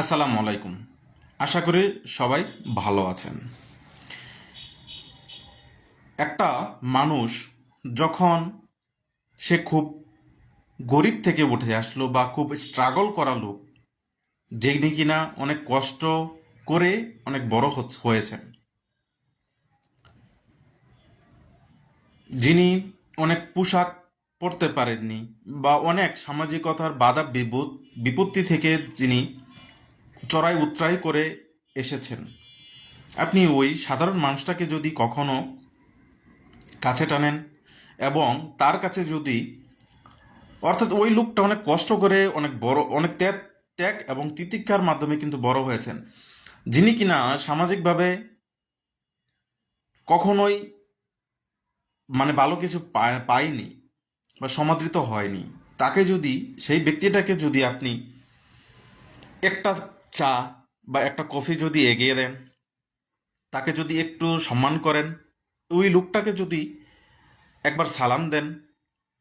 আসসালামু আলাইকুম। আশা করি সবাই ভালো আছেন। একটা মানুষ যখন সে খুব গরিব থেকে উঠে আসলো বা খুব স্ট্রাগল করা লোক যিনি কিনা অনেক কষ্ট করে অনেক বড় হয়েছেন। যিনি অনেক পোশাক পরতে পারেননি বা অনেক সামাজিকতার বাধা বিপত্তি থেকে যিনি চড়াই উতরাই করে এসেছেন। আপনি ওই সাধারণ মানুষটাকে যদি কখনো কাছে টানেন এবং তার কাছে যদি অর্থাৎ ওই লোকটা অনেক কষ্ট করে, অনেক বড়, অনেক ত্যাগ ত্যাগ এবং তিতিক্ষার মাধ্যমে কিন্তু বড় হয়েছেন। যিনি কিনা সামাজিকভাবে কখনোই মানে ভালো কিছু পায়- পায়নি বা সমাদৃত হয়নি। তাকে যদি, সেই ব্যক্তিটাকে যদি আপনি একটা চা বা একটা কফি যদি এগিয়ে দেন, তাকে যদি একটু সম্মান করেন, ওই লোকটাকে যদি একবার সালাম দেন,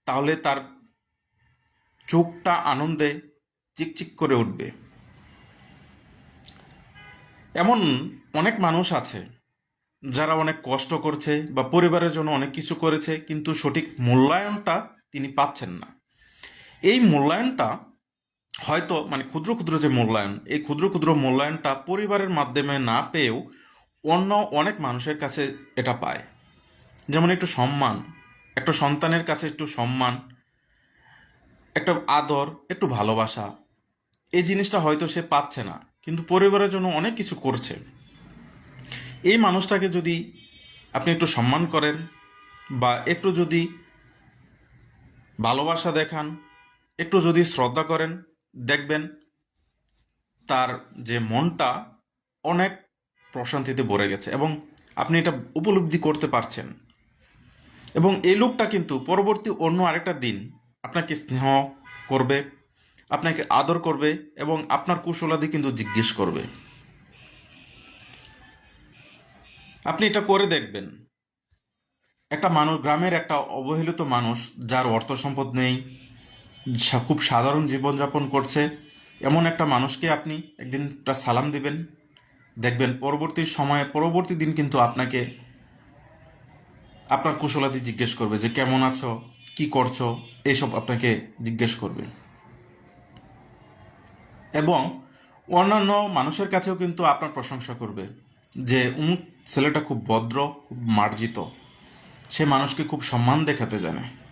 তাহলে তার চোখটা আনন্দে চিকচিক করে উঠবে। এমন অনেক মানুষ আছে, যারা অনেক কষ্ট করছে বা পরিবারের জন্য অনেক কিছু করেছে, কিন্তু সঠিক মূল্যায়নটা তিনি পাচ্ছেন না। এই মূল্যায়নটা হয়তো মানে ক্ষুদ্র ক্ষুদ্র যে মূল্যায়ন, এই ক্ষুদ্র ক্ষুদ্র মূল্যায়নটা পরিবারের মাধ্যমে না পেয়েও অন্য অনেক মানুষের কাছে এটা পায়। যেমন একটু সম্মান, একটা সন্তানের কাছে একটু সম্মান, একটা আদর, একটু ভালোবাসা, এই জিনিসটা হয়তো সে পাচ্ছে না, কিন্তু পরিবারের জন্য অনেক কিছু করছে। এই মানুষটাকে যদি আপনি একটু সম্মান করেন বা একটু যদি ভালোবাসা দেখান, একটু যদি শ্রদ্ধা করেন দেখবেন তার যে মনটা অনেক প্রশান্তিতে ভরে গেছে এবং আপনি এটা উপলব্ধি করতে পারছেন। এবং এই লোকটা কিন্তু পরবর্তী অন্য আরেকটা দিন আপনাকে স্নেহ করবে, আপনাকে আদর করবে এবং আপনার কুশলাদি কিন্তু জিজ্ঞেস করবে। আপনি এটা করে দেখবেন। একটা মানুষ, গ্রামের একটা অবহেলিত মানুষ যার অর্থ সম্পদ নেই খুব সাধারণ জীবনযাপন করছে। এমন একটা মানুষকে আপনি একদিন একটা সালাম দিবেন। দেখবেন পরবর্তী সময়ে, পরবর্তী দিন কিন্তু আপনাকে আপনার কুশলাদি জিজ্ঞেস করবে যে, কেমন আছো? কি করছ? এইসব আপনাকে জিজ্ঞেস করবে। এবং অন্যান্য মানুষের কাছেও কিন্তু আপনার প্রশংসা করবে যে উমুক ছেলেটা খুব ভদ্র, খুব মার্জিত। সে মানুষকে খুব সম্মান দেখাতে জানে।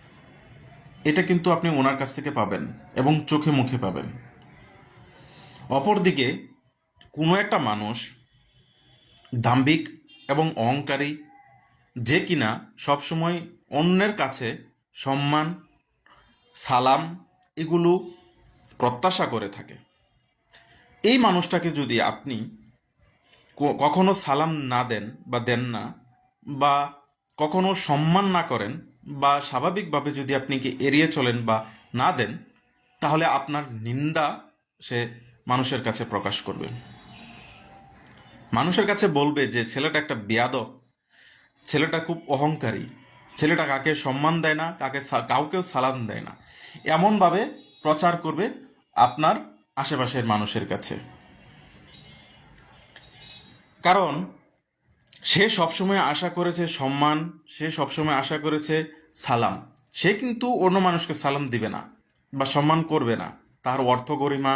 এটা কিন্তু আপনি ওনার কাছ থেকে পাবেন এবং চোখে মুখে পাবেন। অপরদিকে, কোনো একটা মানুষ দাম্ভিক এবং অহংকারী, যে কিনা সবসময় অন্যের কাছে সম্মান, সালাম এগুলো প্রত্যাশা করে থাকে। এই মানুষটাকে যদি আপনি কখনো সালাম না দেন বা দেন না বা কখনো সম্মান না করেন বা স্বাভাবিকভাবে যদি আপনি কি এড়িয়ে চলেন বা না দেন, তাহলে আপনার নিন্দা সে মানুষের কাছে প্রকাশ করবে। মানুষের কাছে বলবে যে, ছেলেটা একটা বেয়াদব। ছেলেটা খুব অহংকারী। ছেলেটা কাকে সম্মান দেয় না, কাকে কাউকেও সালাম দেয় না। এমনভাবে প্রচার করবে আপনার আশেপাশের মানুষের কাছে। কারণ সে সবসময় আশা করেছে সম্মান, সে সবসময় আশা করেছে সালাম। সে কিন্তু অন্য মানুষকে সালাম দিবে না বা সম্মান করবে না। তার অর্থ গরিমা,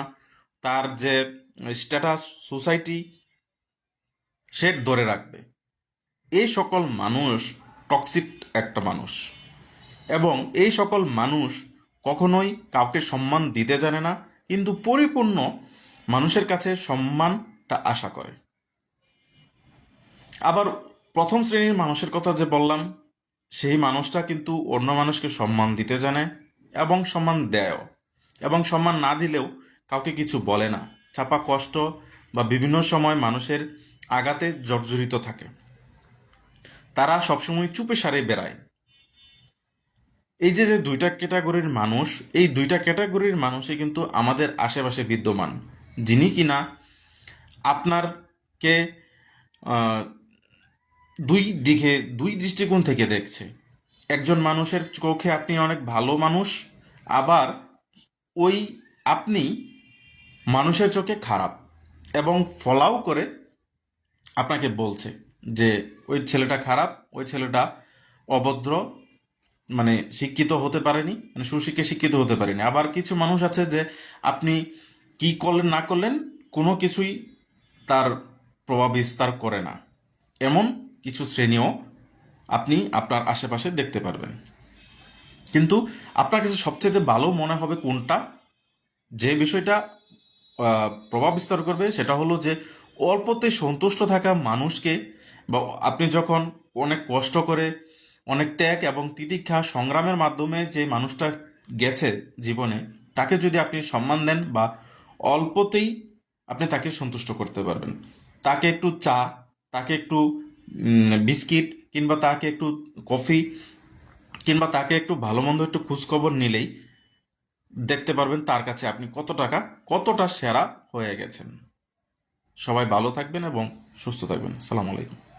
তার যে স্ট্যাটাস সোসাইটি সে ধরে রাখবে। এই সকল মানুষ টক্সিক একটা মানুষ এবং এই সকল মানুষ কখনোই কাউকে সম্মান দিতে জানে না, কিন্তু পরিপূর্ণ মানুষের কাছে সম্মানটা আশা করে। আবার প্রথম শ্রেণির মানুষের কথা যে বললাম, সেই মানুষটা কিন্তু অন্য মানুষকে সম্মান দিতে জানে এবং সম্মান দেয়ও। এবং সম্মান না দিলেও কাউকে কিছু বলে না। চাপা কষ্ট বা বিভিন্ন সময় মানুষের আঘাতে জর্জরিত থাকে। তারা সবসময় চুপে সারে বেড়ায়। এই যে যে দুইটা ক্যাটাগরির মানুষ, এই দুইটা ক্যাটাগরির মানুষই কিন্তু আমাদের আশেপাশে বিদ্যমান। যিনি কিনা আপনারকে দুই দিকে, দুই দৃষ্টিকোণ থেকে দেখছে। একজন মানুষের চোখে আপনি অনেক ভালো মানুষ, আবার ওই আপনি মানুষের চোখে খারাপ এবং ফলাও করে আপনাকে বলছে যে, ওই ছেলেটা খারাপ, ওই ছেলেটা অভদ্র মানে শিক্ষিত হতে পারেনি মানে সুশিক্ষে শিক্ষিত হতে পারেনি। আবার কিছু মানুষ আছে যে, আপনি কি করলেন, না করলেন, কোনো কিছুই তার প্রভাব বিস্তার করে না। এমন কিছু শ্রেণীও আপনি আপনার আশেপাশে দেখতে পারবেন। কিন্তু আপনার কাছে সবচেয়ে ভালো মনে হবে কোনটা? যে বিষয়টা প্রভাব বিস্তার করবে সেটা হলো যে অল্পতে সন্তুষ্ট থাকা মানুষকে বা আপনি যখন অনেক কষ্ট করে, অনেক ত্যাগ এবং তিতিক্ষা সংগ্রামের মাধ্যমে যে মানুষটা গেছে জীবনে, তাকে যদি আপনি সম্মান দেন বা অল্পতেই আপনি তাকে সন্তুষ্ট করতে পারবেন। তাকে একটু চা, তাকে একটু বিস্কিট কিংবা তাকে একটু কফি কিংবা তাকে একটু ভালো মন্দ একটু খোঁজখবর নিলেই দেখতে পারবেন তার কাছে আপনি কত টাকা, কতটা সেরা হয়ে গেছেন। সবাই ভালো থাকবেন এবং সুস্থ থাকবেন। সালাম আলাইকুম।